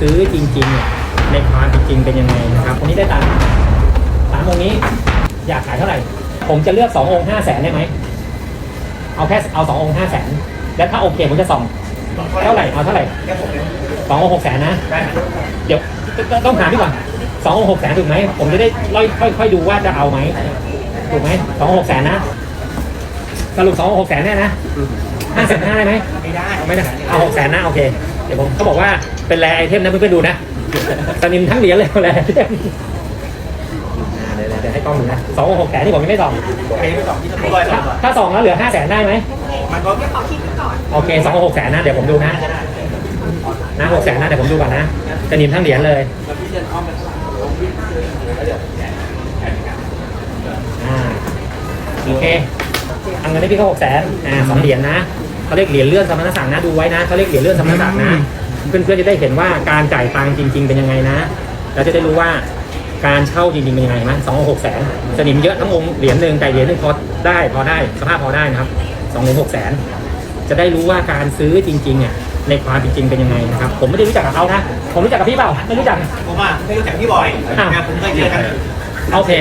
ซื้อจริงๆเนี่ยในความเป็นจริงเป็นยังไงนะครับคนนี้ได้ตังค์สามองค์นี้อยากขายเท่าไหร่ ผมจะเลือกสององค์ห้าแสนได้ไหมเอาแค่เอาสององค์ห้าแสนแล้วถ้าโอเคผมจะส่องเท่าไหร่เอาเท่าไหร่สององค์หกแสนนะเดี๋ยวต้องถามพี่ก่อนสององค์หกแสนถูกไหมผมจะได้ค่อยค่อยค่อยดูว่าจะเอาไหมถูกไหมสองหกแสนนะสรุปสองหกแสนแน่นะห้าแสนห้าได้ไหมไม่ได้ไม่ได้เอาหกแสนนะโอเค เดี๋ยวผมเขาบอกว่าเป็นแรไอเทมนะเพื่อนๆดูนะสนิมทั้งเหรียญเลยแรไอเทมอ่าเดี๋ยวเดี๋ยวเดี๋ยวให้กล้องดูนะสองหกแสนที่ผมยังไม่ส่องโอเคไปสองที่ต้องร้อยสาถ้ามบาทถ้าส่องแล้วเหลือห้าแสนได้ไหมมันก็โอเคสองหกแสนนะเดี๋ยวผมดูนะนะหกแสนนะเดี๋ยวผมดูก่อนนะสนิมทั้งเหรียญเลยอ่าโอเคเอาเงินให้พี่เขาหกแสนอ่าสองเหรียญนะ เขาเรียกเหรียญเลื่อนสมณศักดิ์นะดูไว้นะเขาเรียกเหรียญเลื่อนสมณศักดิ์นะ เพื่อนๆจะได้เห็นว่าการจ่ายตังค์จริง ๆ เป็นยังไงนะเราจะได้รู้ว่าการเช่าจริงๆเป็นยังไงมั้ยสองหกแสนสนิมเยอะทั้งองค์เหรียญหนึ่งแต่เหรียญหนึ่งพอได้พอได้สภาพพอได้นะครับสองถึงหกแสนจะได้รู้ว่าการซื้อจริงๆเนี่ยในความเป็นจริงเป็นยังไงนะครับ ผมไม่ได้รู้จักกับเขานะผมรู้จักกับพี่เปล่าไม่รู้จักผมอะไม่รู้จักพี่บอยอ้าวนะผมเคยเจอกันโอเค